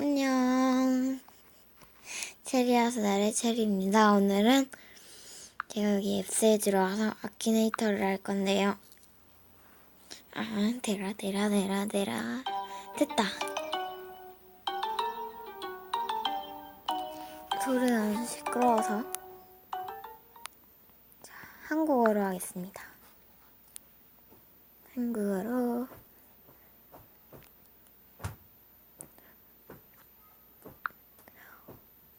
안녕. 체리아스 나의 체리입니다. 오늘은 제가 여기 앱스에 들어와서 아키네이터를 할 건데요. 아, 대라, 대라, 대라, 대라. 됐다. 소리가 아주 시끄러워서. 자, 한국어로 하겠습니다. 한국어로.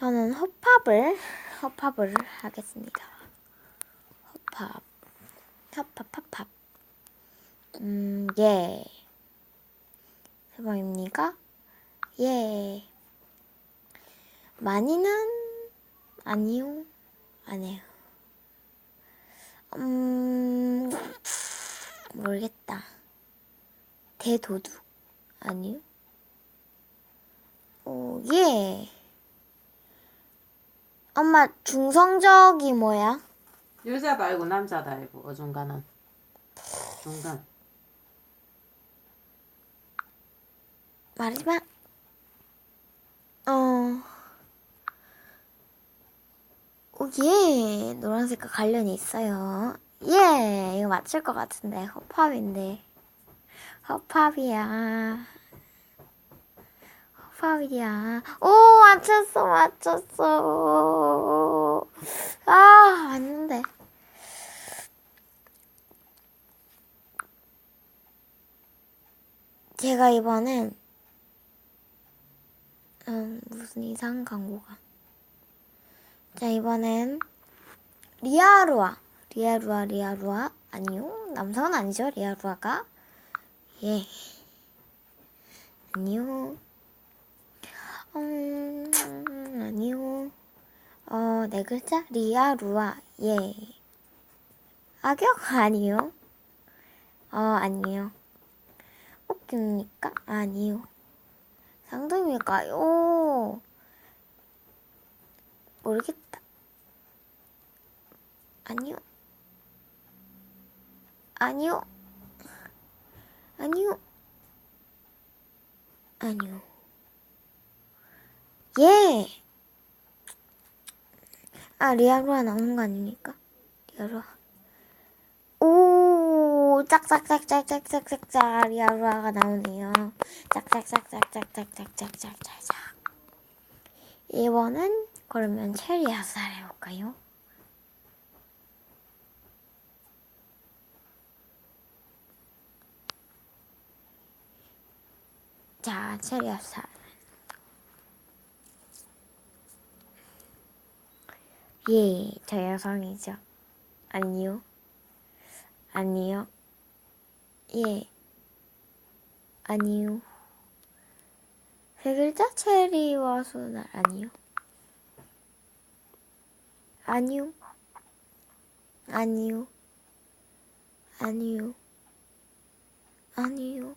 저는 허팝을 허팝을 하겠습니다. 허팝, 허팝, 팝팝. 음, 예. 세 번입니까? 예. 많이는 아니요, 안 해요. 음, 모르겠다. 대도둑 아니요. 오, 예. 엄마 중성적이 뭐야? 여자도 알고 남자도 알고 어중간한 중간 말하지 마. 어. 오, 예. 노란색과 관련이 있어요. 예. 이거 맞출 것 같은데. 허팝인데. 허팝이야. 허팝이야. 오, 맞췄어, 맞췄어. 아, 맞는데. 제가 이번엔 음, 무슨 이상한 광고가. 자, 이번엔 리아루아. 리아루아, 리아루아. 아니요. 남성은 아니죠, 리아루아가. 예. 아니요. 음, 아니요. 어, 네 글자? 리아 루아. 예. 악역? 아니요. 어, 아니요. 웃깁니까? 아니요. 상등일까요? 모르겠다. 아니요. 아니요. 아니요. 아니요. 예. 아, 리아루아 나오는 거 아닙니까? 리아루아. 오, 짝짝짝짝짝짝짝짝 리아루아가 나오네요. 짝짝짝짝짝짝짝짝짝짝. 이번은 그러면 체리 아살 해볼까요? 자, 체리 아살. 예, 저 여성이죠. 아니요. 아니요. 예. 아니요. 세 글자 체리와 소날 아니요. 아니요. 아니요. 아니요. 아니요.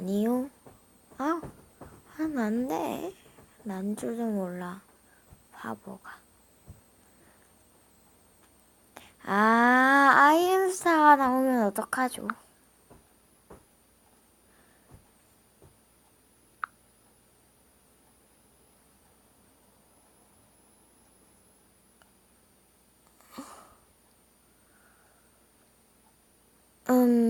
아니요. 아, 하면 안 돼. 난 줄도 몰라. 바보가. 아, 아이엠스타가 나오면 어떡하죠? 음,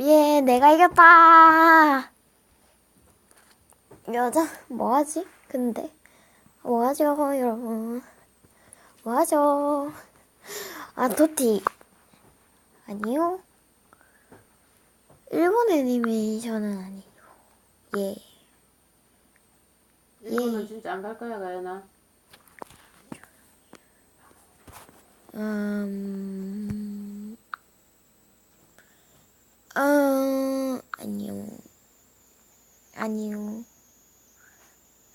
예, 내가 이겼다. 여자 뭐하지? 근데 뭐하죠, 여러분? 뭐하죠? 아, 도티 아니요. 일본 애니메이션은 아니고 예. 일본은 예. 진짜 안 갈 거야 가연아. 음, 음, 아니요. 아니요.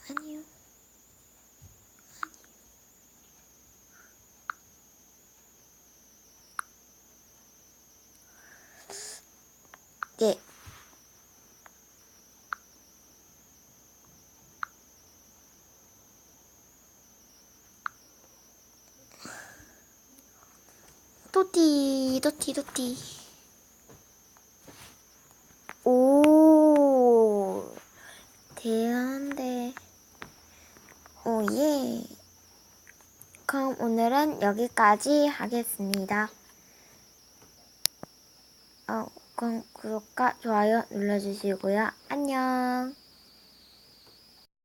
아니요. 예. 도티, 도티, 도티. 오, 대단한데. 오, 예. 그럼 오늘은 여기까지 하겠습니다. 어, 그럼 구독과 좋아요 눌러주시고요. 안녕.